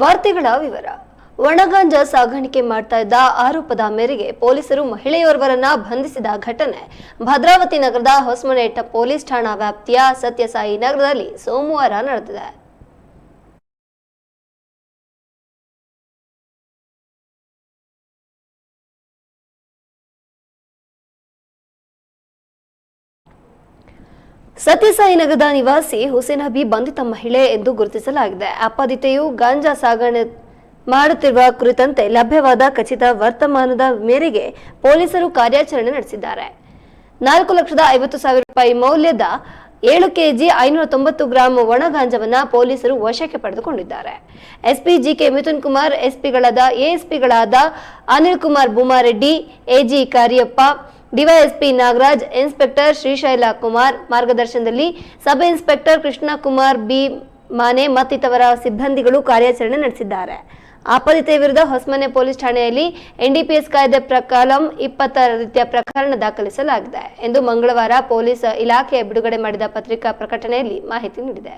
ವಾರ್ತೆಗಳ ವಿವರ. ಒಣಗಾಂಜಾ ಸಾಗಾಣಿಕೆ ಮಾಡ್ತಾ ಇದ್ದ ಆರೋಪದ ಮೇರೆಗೆ ಪೊಲೀಸರು ಮಹಿಳೆಯೋರ್ವರನ್ನ ಬಂಧಿಸಿದ ಘಟನೆ. ಭದ್ರಾವತಿ ನಗರದ ಹೊಸಮನೆಟ್ಟ ಪೊಲೀಸ್ ಠಾಣಾ ವ್ಯಾಪ್ತಿಯ ಸತ್ಯಸಾಯಿ ನಗರದಲ್ಲಿ ಸೋಮವಾರ ನಡೆದಿದೆ. ಸತ್ಯಸಾಯಿ ನಗರದ ನಿವಾಸಿ ಹುಸೇನ್ ಹಬೀಬ್ ಬಂಧಿತ ಮಹಿಳೆ ಎಂದು ಗುರುತಿಸಲಾಗಿದೆ. ಅಪಾದಿತೆಯು ಗಾಂಜಾ ಸಾಗಣೆ ಮಾಡುತ್ತಿರುವ ಕುರಿತಂತೆ ಲಭ್ಯವಾದ ಖಚಿತ ವರ್ತಮಾನದ ಮೇರೆಗೆ ಪೊಲೀಸರು ಕಾರ್ಯಾಚರಣೆ ನಡೆಸಿದ್ದಾರೆ. ನಾಲ್ಕು ಲಕ್ಷದ ಐವತ್ತು ಸಾವಿರ ರೂಪಾಯಿ ಮೌಲ್ಯದ ಏಳು ಕೆಜಿ ಐನೂರ ತೊಂಬತ್ತು ಗ್ರಾಂ ಒಣ ಗಾಂಜಾವನ್ನ ಪೊಲೀಸರು ವಶಕ್ಕೆ ಪಡೆದುಕೊಂಡಿದ್ದಾರೆ. ಎಸ್ಪಿ ಜಿಕೆ ಮಿಥುನ್ ಕುಮಾರ್, ಎಸ್ಪಿಗಳಾದ ಎಎಸ್ಪಿಗಳಾದ Anil Kumar Bumareddy AG Kariappa DYSP Nagaraj, inspector Srishaila Kumar ಮಾರ್ಗದರ್ಶನದಲ್ಲಿ sub inspector Krishna Kumar B Mane ಮತ್ತಿತವರ ಸಿಬ್ಬಂದಿಗಳು ಕಾರ್ಯಾಚರಣೆ ನಡೆಸಿದ್ದಾರೆ. ಆಪದಿತೆ ವಿರುದ್ಧ ಹೊಸಮನೆ ಪೊಲೀಸ್ ಠಾಣೆಯಲ್ಲಿ ಎನ್ಡಿಪಿಎಸ್ ಕಾಯ್ದೆ ಪ್ರಕಾರಂ ಇಪ್ಪತ್ತರ ರೀತಿಯ ಪ್ರಕರಣ ದಾಖಲಿಸಲಾಗಿದೆ ಎಂದು ಮಂಗಳವಾರ ಪೊಲೀಸ್ ಇಲಾಖೆ ಬಿಡುಗಡೆ ಮಾಡಿದ ಪತ್ರಿಕಾ ಪ್ರಕಟಣೆಯಲ್ಲಿ ಮಾಹಿತಿ ನೀಡಿದೆ.